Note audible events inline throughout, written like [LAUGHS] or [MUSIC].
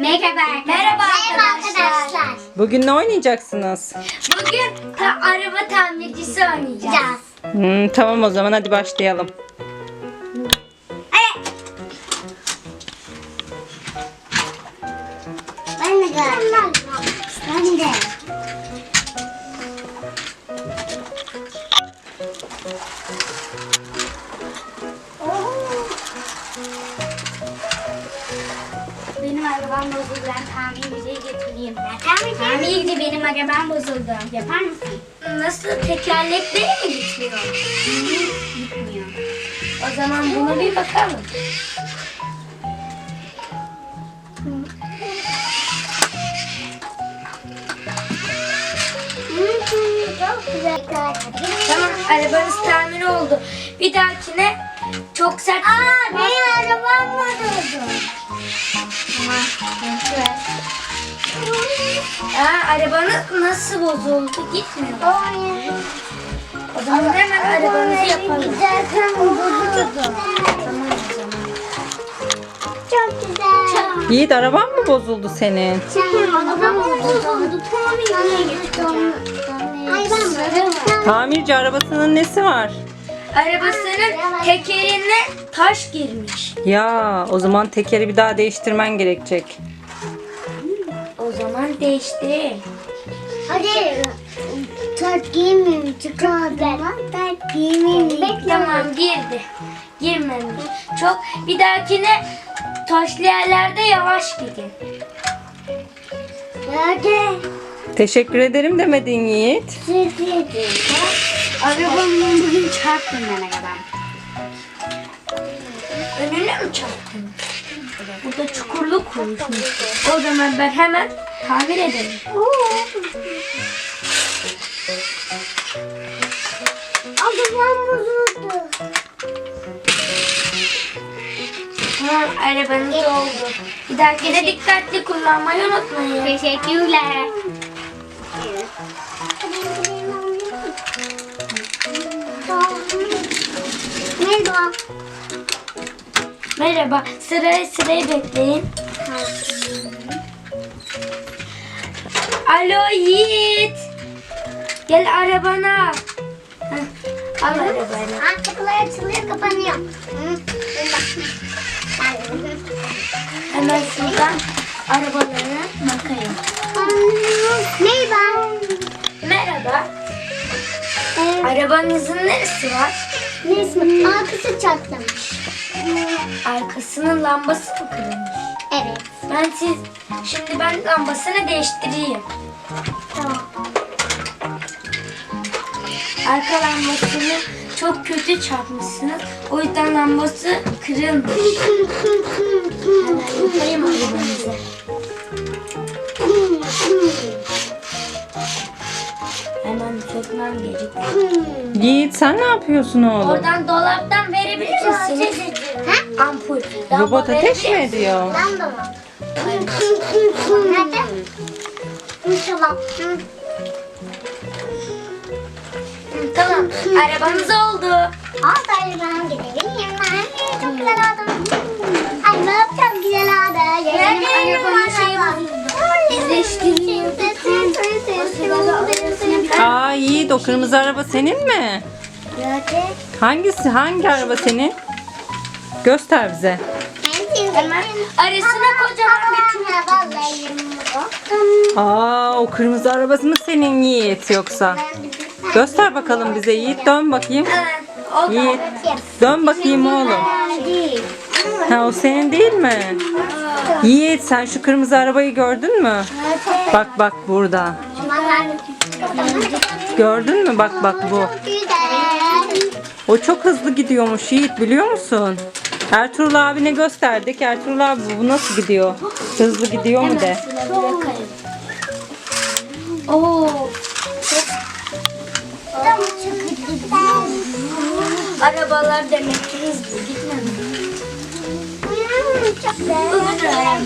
Merhaba arkadaşlar. Merhaba arkadaşlar. Bugün ne oynayacaksınız? Bugün ta- araba tamircisi oynayacağız. Hmm, tamam o zaman hadi başlayalım. Ben de. Ben de. Arabam bozuldu. Ben tamirciye getireyim. Tamirci benim arabam bozuldu. Yapar mısın? Nasıl? Tekerlekleri mi gitmiyor? Gitmiyor. O zaman buna bir bakalım. Çok güzel. Tamam arabanız tamir oldu. Bir dahakine çok sert... Aa benim arabam bozuldu. Tamam. Aa arabanız nasıl bozuldu? Gitmiyor. O zaman hemen arabanızı yapalım. Giderken bozuldu. Tamam o zaman. Çok güzel. Yiğit araban mı bozuldu senin? Arabam bozuldu. Tamirciye getireceğim. Ay ben Tamirci arabasının nesi var? Arabasının tekerine taş girmiş. Ya o zaman tekeri bir daha değiştirmen gerekecek. O zaman değiştir. Hadi tart giymeyeyim çıkar zaman tart giymeyeyim. Tamam girdi. Girmemiş. Çok bir dahakine taşlı yerlerde yavaş gidin. Hadi Teşekkür ederim demedin Yiğit. sürpriz. Arabamın bugün çarptım ben arabam. Önüne mi çarptın? Burada çukurluk kurmuşmuş. O zaman ben hemen tamir ederim. Arabam bozuldu. Tamam arabanız oldu. Bir dahakine dikkatli kullanmayı unutmayın. Teşekkürler. Merhaba. Merhaba. Sıraya sırayı bekleyin. Alo Yiğit. Gel arabana. Heh, Al arabanı. Artıklar açılıyor kapanıyor. Hemen şuradan arabalara bakayım. Merhaba. Merhaba. Ee, Arabanızın neresi var? ne ismi? Arkası çatlamış. Arkasının lambası mı kırılmış? Evet. Ben siz şimdi ben lambasını değiştireyim. Tamam. Arka lambasını çok kötü çarpmışsınız. O yüzden lambası kırılmış. Hemen yapayım arabanızı. [LAUGHS] Sökmem gerek. Yiğit sen ne yapıyorsun oğlum? Oradan dolaptan verebilir misiniz? Ha? Ampul. Robot Lamba ateş mi verebilir ediyor? Lamba mı? Nerede? Hı, Tamam. Hı. Tamam. Arabanız oldu. Aa ben gidelim yanına. Çok güzel oldu. Ay bak çok güzel oldu. Nerede arabanın şeyi Aa Yiğit o kırmızı araba senin mi? Nerede? Hangisi? Hangi araba senin? Göster bize. Arasına kocaman bir Aa o kırmızı arabası mı senin Yiğit yoksa? Göster bakalım bize Yiğit dön bakayım. Yiğit dön bakayım oğlum. Ha o senin değil mi? Yiğit sen şu kırmızı arabayı gördün mü? Bak bak burada. Gördün mü? Bak bak bu. O çok hızlı gidiyormuş Yiğit biliyor musun? Ertuğrul abine gösterdik. Ertuğrul abi bu nasıl gidiyor? Hızlı gidiyor mu de? Oo, arabalar demek ki hızlı gitmedi. Çok güzel.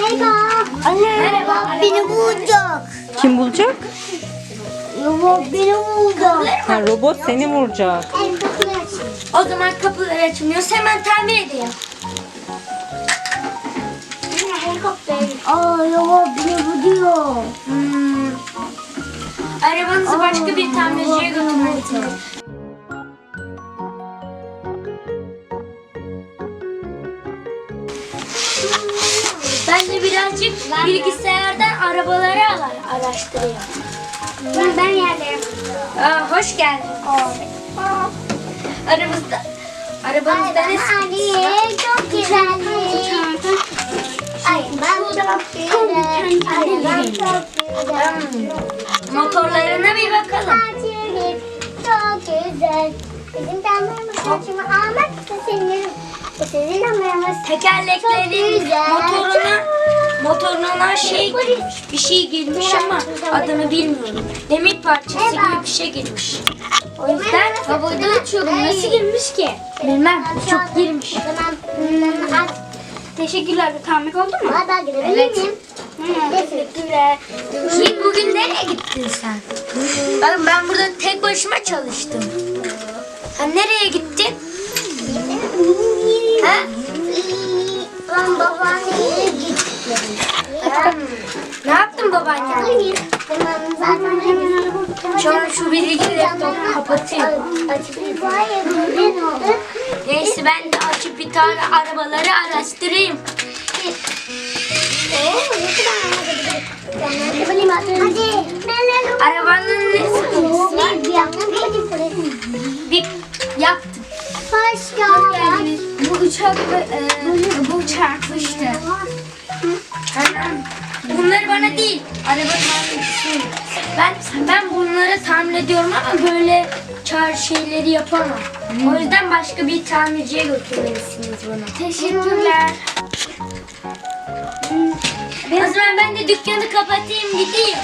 Merhaba. Merhaba. Beni bulacak. Kim bulacak? Robot beni bulacak. Ha, robot seni vuracak. El kapıyı açın. O zaman kapılar açılmıyor. Hemen tamir edeyim. Aa ya bile bu diyor. Hmm. Arabanızı başka bir tamirciye götürmelisiniz. Birazcık bilgisayardan arabaları ala- araştırıyorum. Ben, ben. Aa, hoş geldin. Aramızda arabanızda ne Ali çok güzel. Ay ben çok güzel. Ay ben çok güzel. Motorlarına bir bakalım. Çok güzel. Bizim damlarımız saçımı almak da senin. Sizin damlarımız. Tekerleklerin güzel. Motoruna motoruna şey girmiş, bir şey girmiş ama adını bilmiyorum. Demir parçası gibi bir şey girmiş. O yüzden havada uçuyorum. Nasıl girmiş ki? Bilmem. Çok girmiş. Teşekkürler. Tamir oldu mu? Evet. Teşekkürler. Yiğit bugün nereye gittin sen? Ben, ben burada tek başıma çalıştım. Sen nereye gittin? Ha? Tamam zaten hemen Şu bilgi laptopu kapatayım. Neyse ben de açıp bir tane arabaları araştırayım. Arabanın nesi? Bir yaptım. Geldin. Bu uçak e, bu çarpmıştı. Bunları bana değil, araba tamircisi. Ben ben bunları tamir ediyorum ama böyle çağrı şeyleri yapamam. O yüzden başka bir tamirciye götürmelisiniz bunu. Teşekkürler. O zaman ben de dükkanı kapatayım gideyim.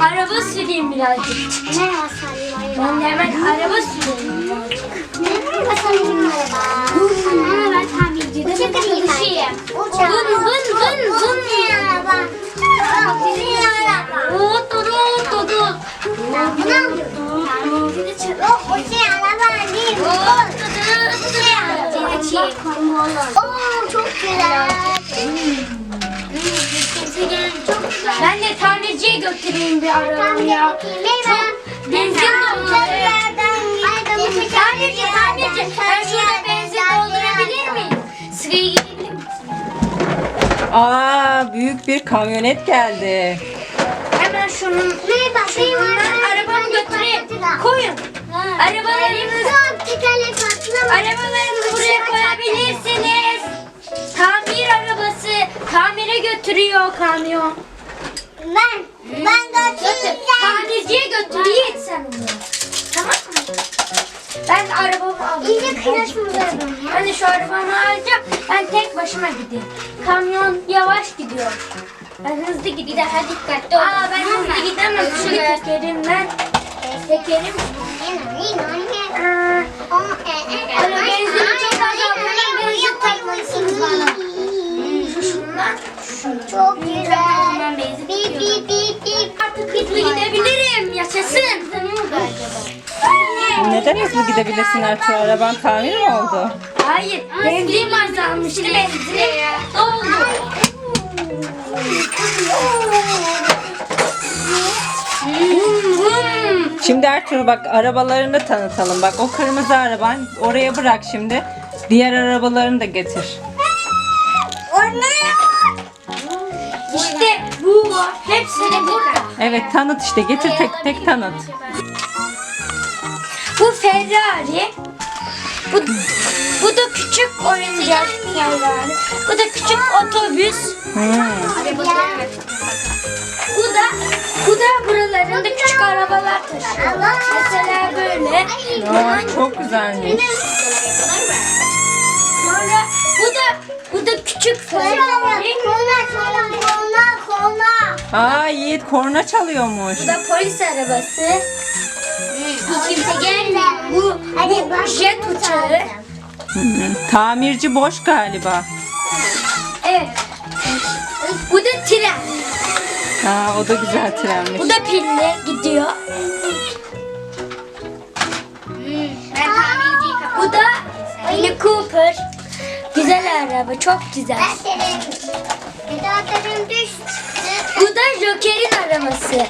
Araba süreyim birazcık. Salim Ben de hemen araba süreyim. Merhaba Salim araba. Çalışayım. Uçak. Vın vın vın vın. Oo, çok güzel. Ben de tamirciye götüreyim bir arabamı ya. Çok benzin doldu. Tamirci tamirci. Ben şurada Aa büyük bir kamyonet geldi. Hemen şunun şundan arabamı götüreyim. Koyun. Arabalarınızı Arabalarınızı buraya koyabilirsiniz. Tamir arabası tamire götürüyor kamyon. Ben, ben Götür. götüreceğim. Tamirciye götür Yiğit sen onu. Tamam mı? Ben arabamı alayım. İyice kıraşmıyorum ya. Ben de şu arabamı alacağım. Ben tek başıma gideyim. Kamyon yavaş gidiyor. Ben hızlı gideyim. Hadi dikkatli ol. Aa ben hızlı gidemem. Şu tekerimden. Tekerim. Öyle benzini çok azaltmanın benzin takmalısınız bana. Şu şundan. Çok güzel. Benzin Bip bip bip bip. Neden hızlı gidebilirsin Ertuğrul? Araban tamir mi oldu? Hayır. Benzin azalmıştı benzine. Doldu. Şimdi Ertuğrul bak arabalarını tanıtalım. Bak o kırmızı araban oraya bırak şimdi. Diğer arabalarını da getir. İşte bu var. Hepsini burada. Evet tanıt işte getir tek tek tanıt. Bu Ferrari. Bu, bu da küçük oyuncak Ferrari. Bu da küçük otobüs. Bu da bu da buralarında küçük arabalar taşıyor. Mesela böyle. Aa, çok güzelmiş. Sonra bu da bu da küçük Ferrari. Aa Yiğit korna çalıyormuş. Bu da polis arabası. Kimse gelmiyor. Bu, bu jet uçağı. Tamirci boş galiba. Evet. Bu da tren. Aa, o da güzel trenmiş. Bu da pilli gidiyor. Bu da Mini Cooper. Güzel araba, çok güzel. Ben. Bir daha. Bu da Joker'in arabası.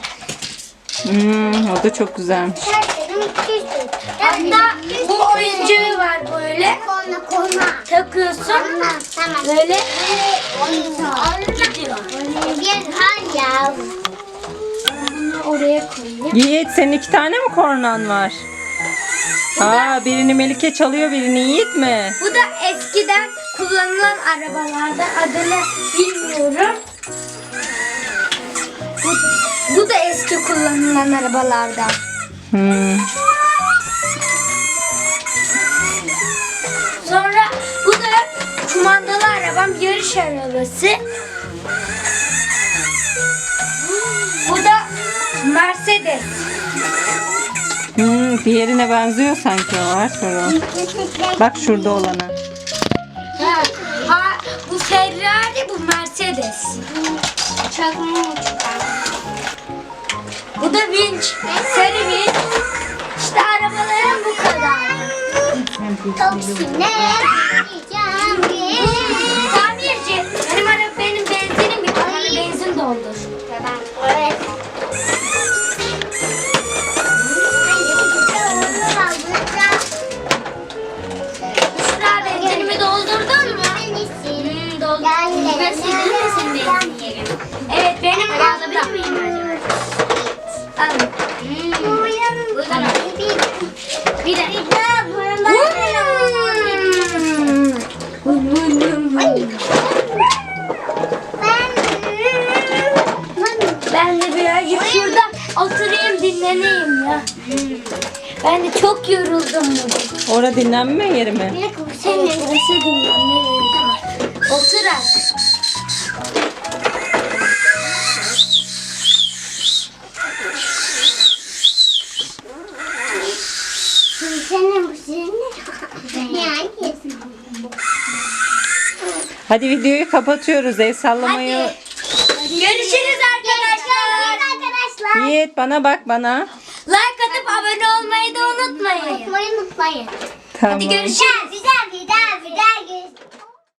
Hmm, o da çok güzelmiş. Hatta bu oyuncağı var böyle. Korna korna. Takıyorsun. Tamam tamam. Böyle gidiyor. Ya. bunu oraya koyayım. Yiğit senin iki tane mi kornan var? Aa birini Melike çalıyor birini Yiğit mi? Bu da eskiden kullanılan arabalardan adını bilmiyorum. Kullanılan arabalardan. Hmm. Sonra bu da kumandalı arabam yarış arabası. Bu da Mercedes. Hmm, diğerine benziyor sanki o var. Bak şurada olana. Ha, ha, bu Ferrari bu Mercedes. Bu da vinç. Sarı vinç. İşte arabalarım bu kadar. Toksine diyeceğim Ben de çok yoruldum bugün. Orada dinlenme yeri mi? Senin burası dinlenme yeri. Tamam. Otur artık. Senin bu senin. Yani. Hadi videoyu kapatıyoruz. El sallamayı. Görüşürüz arkadaşlar. Arkadaşlar. Yiğit bana bak bana. Unutmayın. Unutmayın unutmayın. Tamam. Hadi görüşürüz.